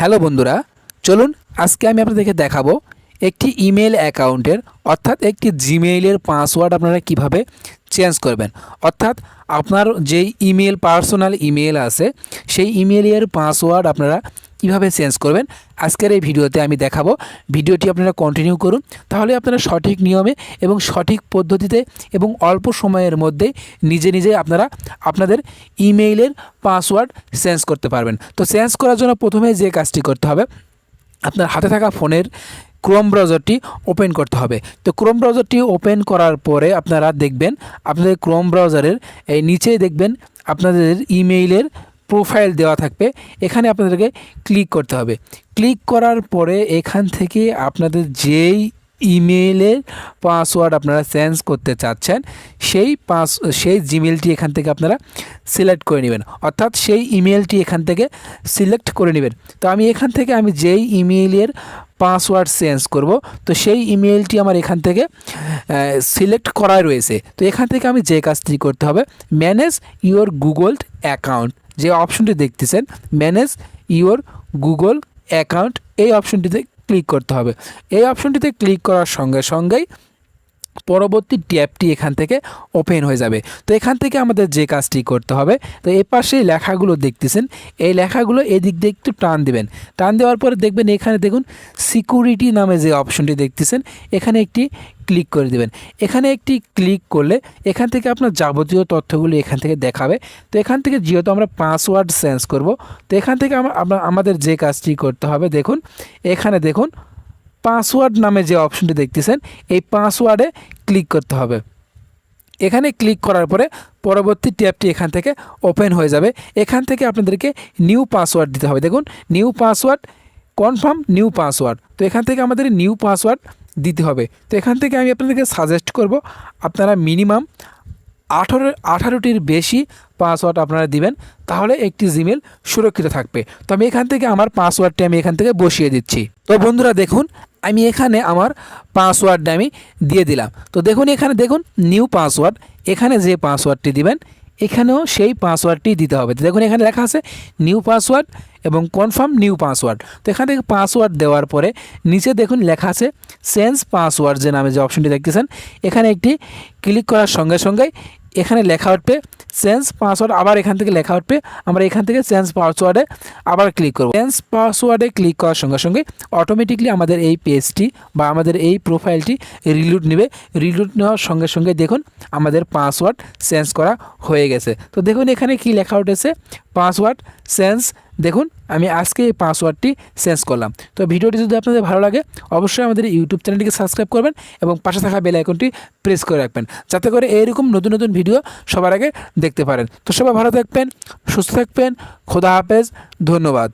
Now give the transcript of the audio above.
Hello বন্ধুরা, চলুন আজকে আমি আপনাদেরকে দেখাবো একটি ইমেল অ্যাকাউন্টের, অর্থাৎ একটি জিমেইলের পাসওয়ার্ড আপনারা কীভাবে চেঞ্জ করবেন। অর্থাৎ আপনার যেই ইমেল পার্সোনাল ইমেল আছে, সেই ইমেলের পাসওয়ার্ড আপনারা কীভাবে চেঞ্জ করবেন, আজকের এই ভিডিওতে আমি দেখাবো। ভিডিওটি আপনারা কন্টিনিউ করুন, তাহলে আপনারা সঠিক নিয়মে এবং সঠিক পদ্ধতিতে এবং অল্প সময়ের মধ্যে নিজে নিজে আপনারা আপনাদের ইমেইলের পাসওয়ার্ড চেঞ্জ করতে পারবেন। তো চেঞ্জ করার জন্য প্রথমে যে কাজটি করতে হবে, আপনার হাতে থাকা ফোনের ক্রোম ব্রাউজারটি ওপেন করতে হবে। তো ক্রোম ব্রাউজারটি ওপেন করার পরে আপনারা দেখবেন, আপনাদের ক্রোম ব্রাউজারের এই নিচেই দেখবেন আপনাদের ইমেইলের প্রোফাইল দেওয়া থাকবে, এখানে আপনাদেরকে ক্লিক করতে হবে। ক্লিক করার পরে এখান থেকে আপনাদের যেই ইমেইলের পাসওয়ার্ড আপনারা চেঞ্জ করতে চাচ্ছেন, সেই পাস সেই জিমেলটি এখান থেকে আপনারা সিলেক্ট করে নেবেন। অর্থাৎ সেই ইমেলটি এখান থেকে সিলেক্ট করে নেবেন। তো আমি এখান থেকে আমি যেই ইমেইলের পাসওয়ার্ড চেঞ্জ করব, তো সেই ইমেলটি আমার এখান থেকে সিলেক্ট করা রয়েছে। তো এখান থেকে আমি যে কাজটি করতে হবে ম্যানেজ ইওর গুগল অ্যাকাউন্ট যে অপশনটি দেখতেছেন, ম্যানেজ ইওর গুগল অ্যাকাউন্ট, এই অপশনটিতে ক্লিক করতে হবে। এই অপশনটিতে ক্লিক করার সঙ্গে সঙ্গেই পরবর্তী ট্যাবটি এখান থেকে ওপেন হয়ে যাবে। তো এখান থেকে আমাদের যে কাজটি করতে হবে, তো এ পাশে লেখাগুলো দেখতেছেন। এই লেখাগুলো এদিক দিয়ে একটু টান দেবেন। টান দেওয়ার পরে দেখবেন এখানে দেখুন, সিকিউরিটি নামে যে অপশনটি দেখতেছেন, এখানে একটি ক্লিক করে দেবেন। এখানে একটি ক্লিক করলে এখান থেকে আপনার যাবতীয় তথ্যগুলো এখান থেকে দেখাবে। তো এখান থেকে যেহেতু আমরা পাসওয়ার্ড চেঞ্জ করব, তো এখান থেকে আমরা, আমাদের যে কাজটি করতে হবে, দেখুন, এখানে দেখুন পাসওয়ার্ড নামে যে অপশনটি দেখতেছেন, এই পাসওয়ার্ডে ক্লিক করতে হবে। এখানে ক্লিক করার পরে পরবর্তী ট্যাবটি এখান থেকে ওপেন হয়ে যাবে। এখান থেকে আপনাদেরকে নিউ পাসওয়ার্ড দিতে হবে। দেখুন, new password, confirm new password. তো এখান থেকে আমাদের নিউ পাসওয়ার্ড দিতে হবে। তো এখান থেকে আমি আপনাদেরকে সাজেস্ট করব, আপনারা মিনিমাম আঠারো, আঠারোটির বেশি পাসওয়ার্ড আপনারা দিবেন, তাহলে একটি জিমেল সুরক্ষিত থাকবে। তো আমি এখান থেকে আমার পাসওয়ার্ডটি আমি এখান থেকে বসিয়ে দিচ্ছি। তো বন্ধুরা, দেখুন আমি এখানে আমার পাসওয়ার্ডটা আমি দিয়ে দিলাম। তো দেখুন এখানে, দেখুন নিউ পাসওয়ার্ড এখানে যে পাসওয়ার্ডটি দিবেন, এখানেও সেই পাসওয়ার্ডটি দিতে হবে। দেখুন এখানে লেখা আছে নিউ পাসওয়ার্ড এবং কনফার্ম নিউ পাসওয়ার্ড তো এখান থেকে পাসওয়ার্ড দেওয়ার পরে নিচে দেখুন লেখা আছে চেঞ্জ পাসওয়ার্ড যে নামে যে অপশনটি দেখতেছেন, এখানে একটি ক্লিক করার সঙ্গে সঙ্গে এখানে লেখা উঠবে চেঞ্জ পাসওয়ার্ড আবার এখান থেকে লেখা উঠবে। আমরা এখান থেকে চেঞ্জ পাসওয়ার্ডে আবার ক্লিক করব। চেঞ্জ পাসওয়ার্ডে ক্লিক করার সঙ্গে সঙ্গে অটোমেটিকলি আমাদের এই পেজটি বা আমাদের এই প্রোফাইলটি রিলুট নেবে। রিলুট নেওয়ার সঙ্গে সঙ্গে দেখুন আমাদের পাসওয়ার্ড চেঞ্জ করা হয়ে গেছে। তো দেখুন এখানে কি লেখা উঠেছে? পাসওয়ার্ড চেঞ্জ দেখুন, আমি আজকে এই পাসওয়ার্ডটি চেঞ্জ করলাম। তো ভিডিওটি যদি আপনাদের ভালো লাগে, অবশ্যই আমাদের ইউটিউব চ্যানেলটিকে সাবস্ক্রাইব করবেন এবং পাশে থাকা বেল আইকনটি প্রেস করে রাখবেন, যাতে করে এইরকম নতুন নতুন ভিডিও সবার আগে দেখতে পারেন। তো সবাই ভালো থাকবেন, সুস্থ থাকবেন, খোদা হাফেজ, ধন্যবাদ।